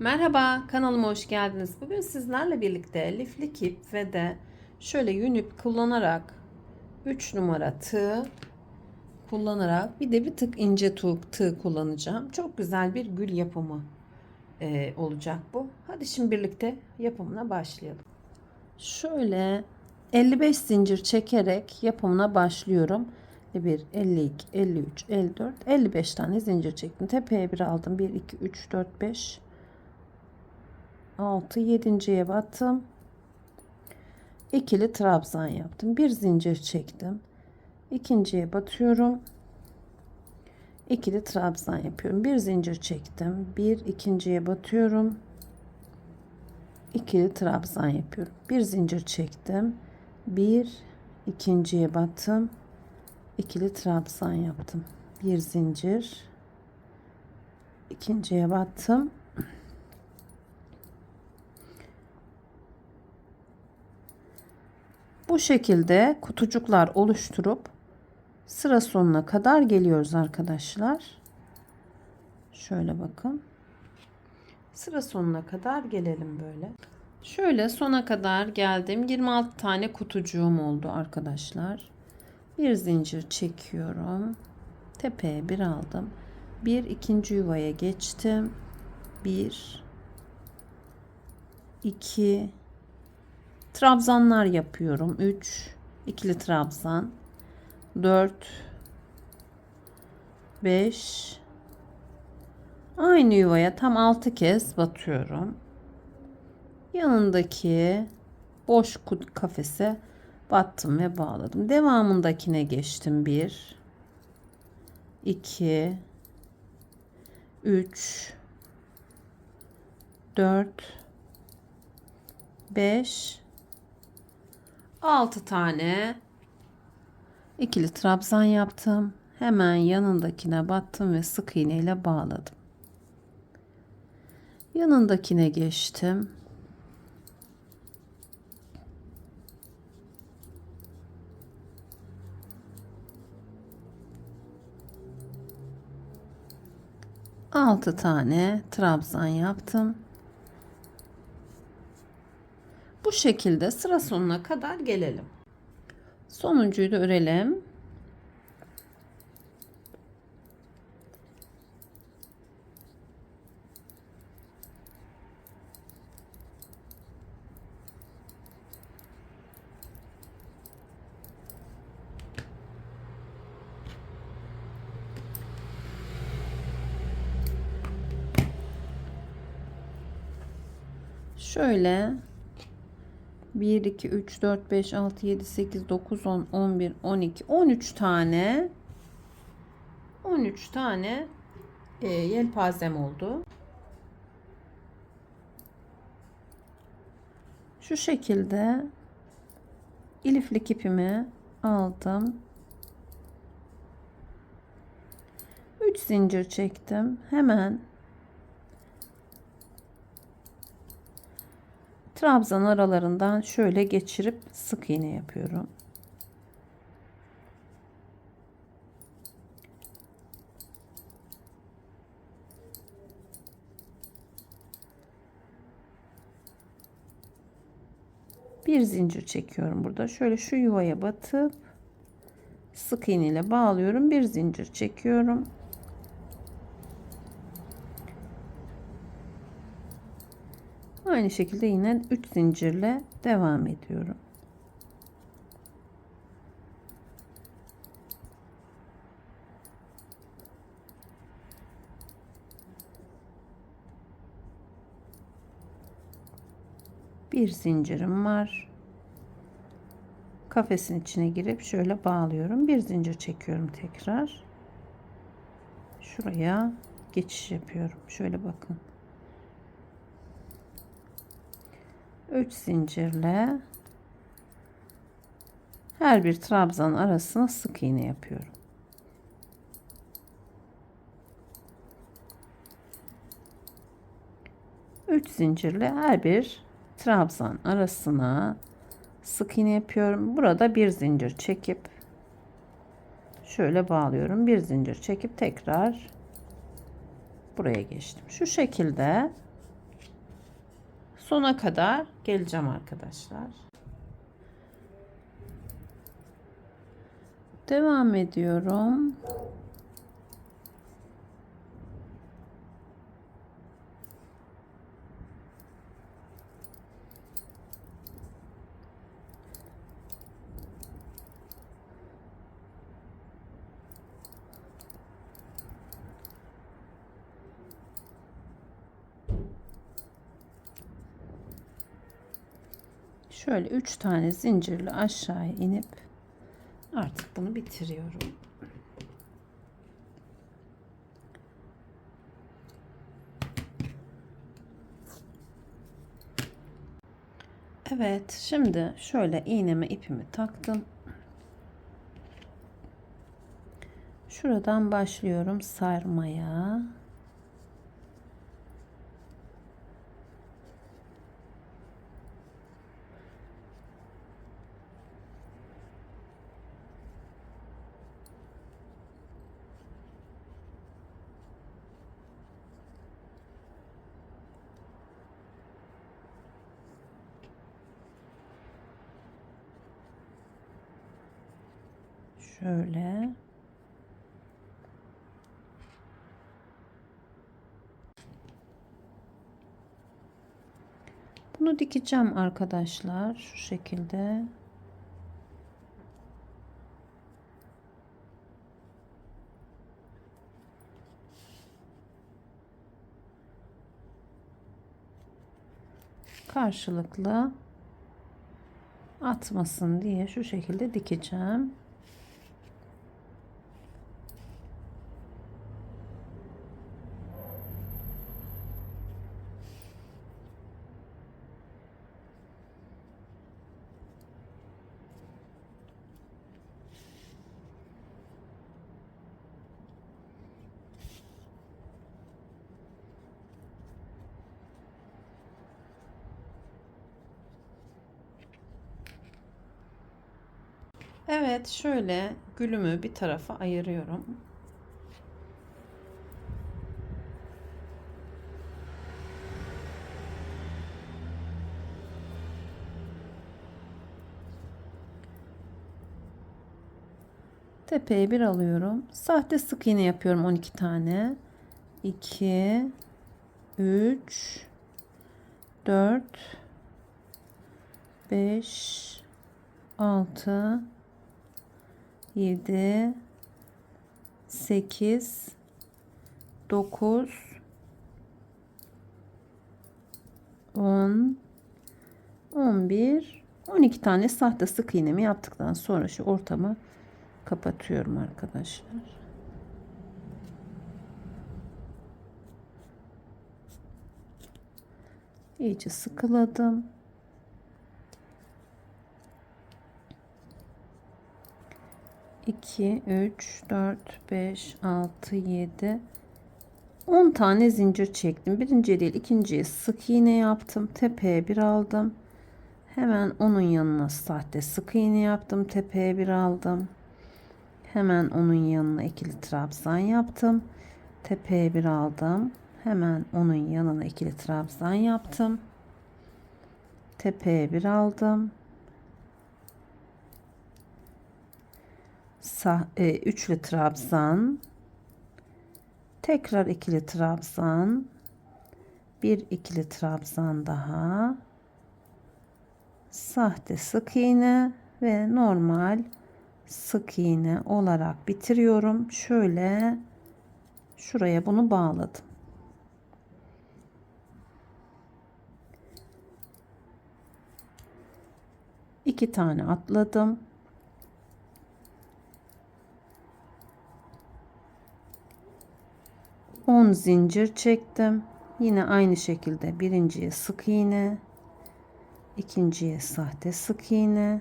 Merhaba, kanalıma hoş geldiniz. Bugün sizlerle birlikte lifli kip ve de şöyle yün ip kullanarak 3 numara tığ kullanarak bir de bir tık ince tığ, tığ kullanacağım. Çok güzel bir gül yapımı e, olacak bu. Hadi şimdi birlikte yapımına başlayalım. Şöyle 55 zincir çekerek yapımına başlıyorum. 1, 52, 53, 54, 55 tane zincir çektim. Tepeye bir aldım. 1, 2, 3, 4, 5, 6 yedinciye battım ikili trabzan yaptım. Bir zincir çektim. İkinciye batıyorum ikili trabzan yapıyorum. Bir zincir çektim. Bir ikinciye batıyorum ikili trabzan yapıyorum. Bir zincir çektim. Bir ikinciye battım ikili trabzan yaptım. Bir zincir. İkinciye battım Bu şekilde kutucuklar oluşturup sıra sonuna kadar geliyoruz arkadaşlar. Şöyle bakın. Sıra sonuna kadar gelelim böyle. Şöyle sona kadar geldim. 26 tane kutucuğum oldu arkadaşlar. Bir zincir çekiyorum. Tepeye bir aldım. Bir ikinci yuvaya geçtim. Bir, iki, trabzanlar yapıyorum. 3 ikili trabzan 4 5 aynı yuvaya tam 6 kez batıyorum. Yanındaki boş kafese battım ve bağladım. Devamındakine geçtim. 1 2 3 4 5 6 tane ikili trabzan yaptım. Hemen yanındakine battım ve sık iğne ile bağladım. Yanındakine geçtim. Altı tane trabzan yaptım. Bu şekilde sıra sonuna kadar gelelim. Sonuncuyu da örelim. Şöyle 1, 2, 3, 4, 5, 6, 7, 8, 9, 10, 11, 12, 13 tane 13 tane e, yelpazem oldu. Şu şekilde iliflik ipimi aldım. 3 zincir çektim. Hemen trabzan aralarından şöyle geçirip sık iğne yapıyorum. Bir zincir çekiyorum burada. Şöyle şu yuvaya batıp sık iğne ile bağlıyorum. Bir zincir çekiyorum. Aynı şekilde yine 3 zincirle devam ediyorum. Bir zincirim var. Kafesin içine girip şöyle bağlıyorum. Bir zincir çekiyorum tekrar. Şuraya geçiş yapıyorum. Şöyle bakın. 3 zincirle her bir trabzan arasına sık iğne yapıyorum. Üç zincirle her bir trabzan arasına sık iğne yapıyorum. Burada bir zincir çekip şöyle bağlıyorum. Bir zincir çekip tekrar buraya geçtim. Şu şekilde Sona kadar geleceğim arkadaşlar. Devam ediyorum. Şöyle üç tane zincirli aşağıya inip artık bunu bitiriyorum. Evet, şimdi şöyle iğneme ipimi taktım. Şuradan başlıyorum sarmaya. Şöyle. Bunu dikeceğim arkadaşlar şu şekilde. Karşılıklı atmasın diye şu şekilde dikeceğim. Evet şöyle gülümü bir tarafa ayırıyorum. Tepeye bir alıyorum. Sahte sık iğne yapıyorum 12 tane. 2 3 4 5 6 7 8 9 10 11 12 tane sahte sık iğnemi yaptıktan sonra şu ortamı kapatıyorum arkadaşlar. İyice sıkıladım. 2, 3, 4, 5, 6, 7, 10 tane zincir çektim. Birinci değil ikinciye sık iğne yaptım. Tepeye bir aldım. Hemen onun yanına sahte sık iğne yaptım. Tepeye bir aldım. Hemen onun yanına ikili trabzan yaptım. Tepeye bir aldım. Hemen onun yanına ikili trabzan yaptım. Tepeye bir aldım. E, üçlü trabzan. Tekrar ikili trabzan. Bir ikili trabzan daha. Sahte sık iğne ve normal sık iğne olarak bitiriyorum. Şöyle şuraya bunu bağladım. İki tane atladım. On zincir çektim. Yine aynı şekilde birinciye sık iğne, ikinciye sahte sık iğne,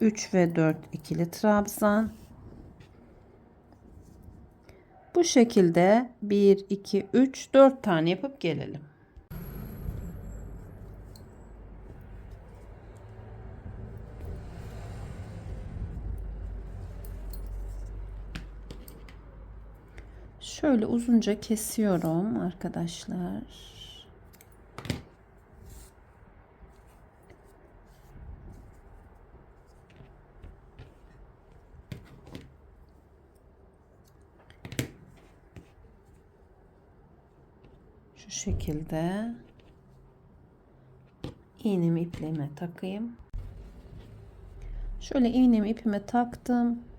3 ve 4 ikili trabzan. Bu şekilde 1 2 3 4 tane yapıp gelelim. Şöyle uzunca kesiyorum arkadaşlar. Şu şekilde iğnemi ipliğime takayım. Şöyle iğnemi ipime taktım.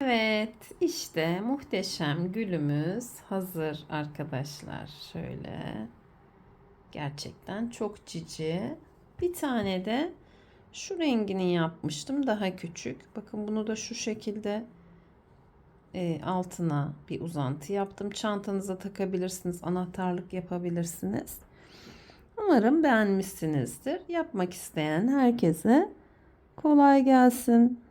Evet, işte muhteşem gülümüz hazır arkadaşlar. Şöyle. Gerçekten çok cici. Bir tane de şu rengini yapmıştım. Daha küçük. Bakın bunu da şu şekilde e, altına bir uzantı yaptım. Çantanıza takabilirsiniz. Anahtarlık yapabilirsiniz. Umarım beğenmişsinizdir. Yapmak isteyen herkese kolay gelsin.